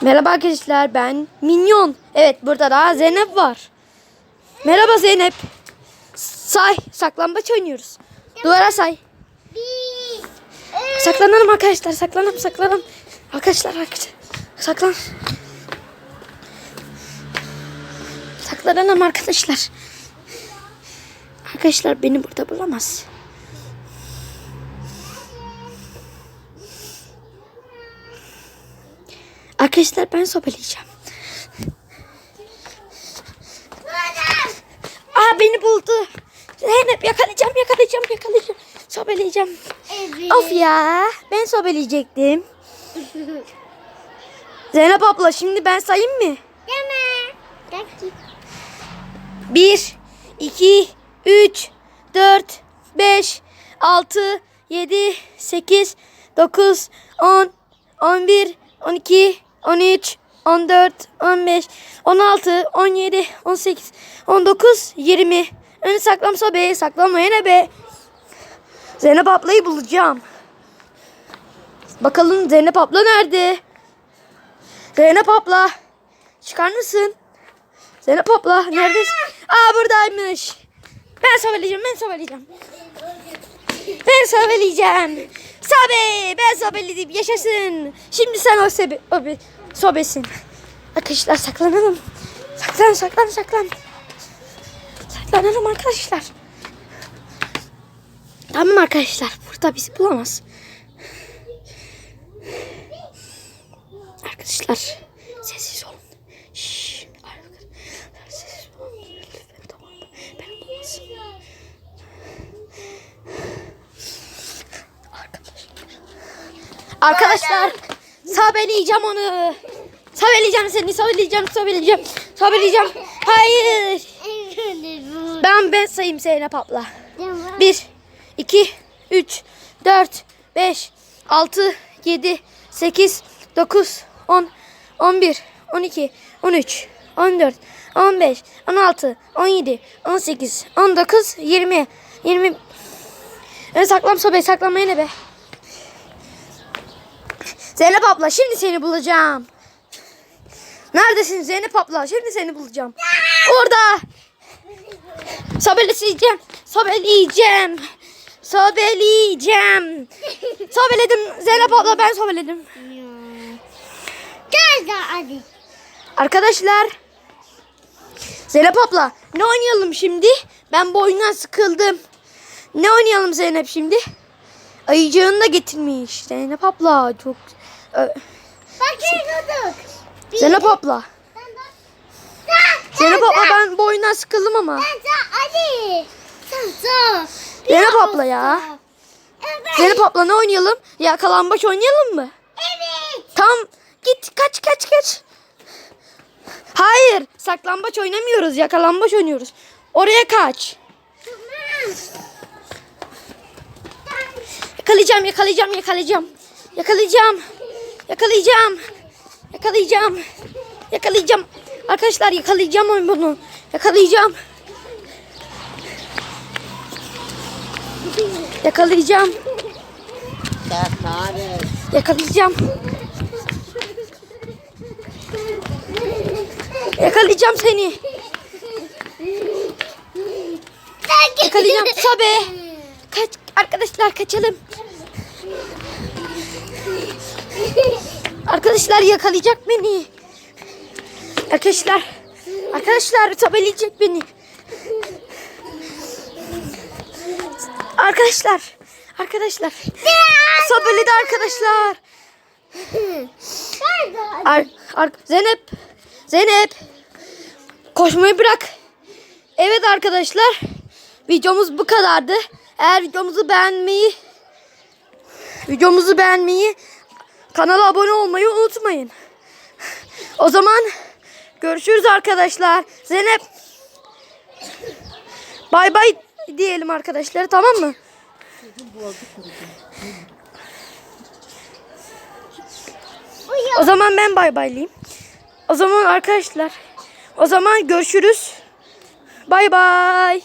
Merhaba arkadaşlar ben Minyon. Evet burada da Zeynep var. Merhaba Zeynep. Say saklambaç oynuyoruz. Duvara say. Saklanalım arkadaşlar saklanalım saklanalım. Arkadaşlar arkadaşlar saklan. Saklanalım arkadaşlar. Arkadaşlar beni burada bulamaz. Arkadaşlar ben sobeleyeceğim. Aa beni buldu. Zeynep yakalayacağım yakalayacağım yakalayacağım. Sobeleyeceğim. evet. Of ya ben sobeleyecektim. Zeynep abla şimdi ben sayayım mı? Deme. Dakika. 1, 2, 3, 4, 5, 6, 7, 8, 9, 10, 11, 12, 13, 14, 15, 16, 17, 18, 19, 20. Önü saklam sobe, saklanma yine be. Zeynep ablayı bulacağım. Bakalım Zeynep abla nerede? Zeynep abla. Çıkar mısın? Zeynep abla neredesin? Aa buradaymış. Ben sobeleyeceğim ben sobeleyeceğim. Ben sobeleyeceğim. Sobe ben sobeledim yaşasın. Şimdi sen o sebe o bir sobesin. Arkadaşlar saklanalım. Saklan saklan saklan. Saklanalım arkadaşlar. Tamam arkadaşlar burada bizi bulamaz. Arkadaşlar sessiz olun. Şşş. Arkadaşlar sessiz olun. Lütfen tamam mı? Beni bulmasın. Arkadaşlar. Arkadaşlar sabeleyeceğim onu. Sabeleyeceğim seni, sabeleyeceğim, sabeleyeceğim, sabeleyeceğim. Hayır. Ben ben sayayım Zeynep abla. 1, 2, 3, 4, 5, 6, 7, 8, 9, 10, 11, 12, 13, 14, 15, 16, 17, 18, 19, 20, 20. Ben saklam sobe saklanmaya ne be? Zeynep abla şimdi seni bulacağım. Neredesin Zeynep abla? Şimdi seni bulacağım. Orada. Sobeleyeceğim. Sobeleyeceğim. Sobeleyeceğim. Sobeledim. Zeynep abla ben sobeledim. Gel de hadi. Arkadaşlar. Zeynep abla ne oynayalım şimdi? Ben bu oyundan sıkıldım. Ne oynayalım Zeynep şimdi? Ayıcığını da getirmiş. Zeynep abla çok... Bak yürüdük. Zeynep abla. Zeynep abla ben bu oyundan sıkıldım ama. De. Zeynep abla ya. Evet. Zeynep abla ne oynayalım? Yakalambaç oynayalım mı? Evet. Tamam git kaç kaç kaç. Hayır saklambaç oynamıyoruz yakalambaç oynuyoruz. Oraya kaç. Tamam. Yakalayacağım yakalayacağım yakalayacağım. Yakalayacağım. Yakalayacağım. Yakalayacağım. Yakalayacağım. Arkadaşlar yakalayacağım bunu. Yakalayacağım. Yakalayacağım. Yakalayacağım. Yakalayacağım seni. Yakalayacağım. Sabe. Kaç arkadaşlar kaçalım. Arkadaşlar yakalayacak beni. Arkadaşlar. Arkadaşlar sabeleyecek beni. Arkadaşlar. Arkadaşlar. Sabeledi arkadaşlar. Ar, ar, Zeynep. Zeynep. Koşmayı bırak. Evet arkadaşlar. Videomuz bu kadardı. Eğer videomuzu beğenmeyi videomuzu beğenmeyi kanala abone olmayı unutmayın. O zaman görüşürüz arkadaşlar. Zeynep bay bay diyelim arkadaşlar tamam mı? O zaman ben bay baylayayım. O zaman arkadaşlar o zaman görüşürüz. Bay bay.